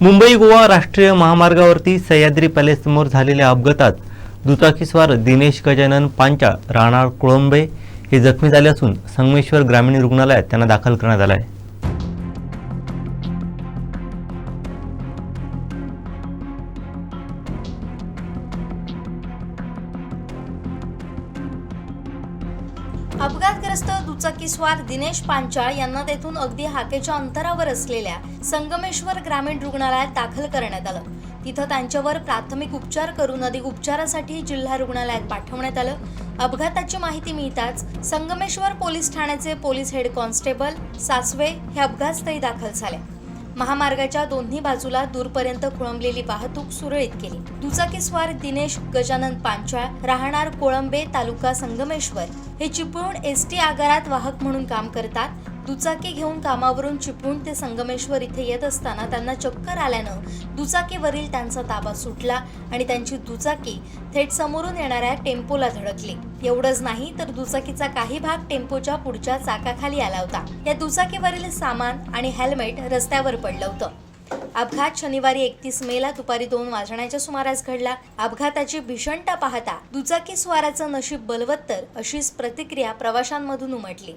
मुंबई गोवा राष्ट्रीय महामार्गावरती सह्याद्री पॅलेससमोर झालेल्या अपघातात दुचाकीस्वार दिनेश गजानन पांचाळ राहणार कोळंबे हे जखमी झाले असून संगमेश्वर ग्रामीण रुग्णालयात त्यांना दाखल करण्यात आलं आहे. अपघातग्रस्त दुचाकीस्वार दिनेश पांचाळ यांना तेथून अगदी हाकेच्या अंतरावर असलेल्या संगमेश्वर ग्रामीण रुग्णालयात दाखल करण्यात आलं. तिथं त्यांच्यावर प्राथमिक उपचार करून अधिक उपचारासाठी जिल्हा रुग्णालयात पाठवण्यात आलं. अपघाताची माहिती मिळताच संगमेश्वर पोलीस ठाण्याचे पोलीस हेड कॉन्स्टेबल सासवे हे अपघातस्थळी दाखल झाले. महामार्गाच्या दोन्ही बाजूला दूरपर्यंत खोळंबलेली वाहतूक सुरळीत केली. दुचाकीस्वार दिनेश गजानन पांचाळ राहणार कोळंबे तालुका संगमेश्वर. हे चिपळूण एस टी आगारात वाहक म्हणून काम करतात. दुचाकी घेऊन कामावरून चिपळूण ते संगमेश्वर इथे येत असताना त्यांना चक्कर आल्यानं दुचाकीवरील त्यांचा ताबा सुटला आणि त्यांची दुचाकी थेट समोरून येणाऱ्या टेम्पोला धडकली. एवढंच नाही तर दुचाकीचा काही भाग टेम्पोच्या पुढच्या चाकाखाली आला होता. या दुचाकीवरील सामान आणि हेल्मेट रस्त्यावर पडलं होतं. अपघात शनिवारी एकतीस मेला दुपारी दोन वाजण्याच्या सुमारास घडला. अपघाताची भीषणता पाहता दुचाकी स्वाराचं नशीब बलवत्तर अशीच प्रतिक्रिया प्रवाशांमधून उमटली.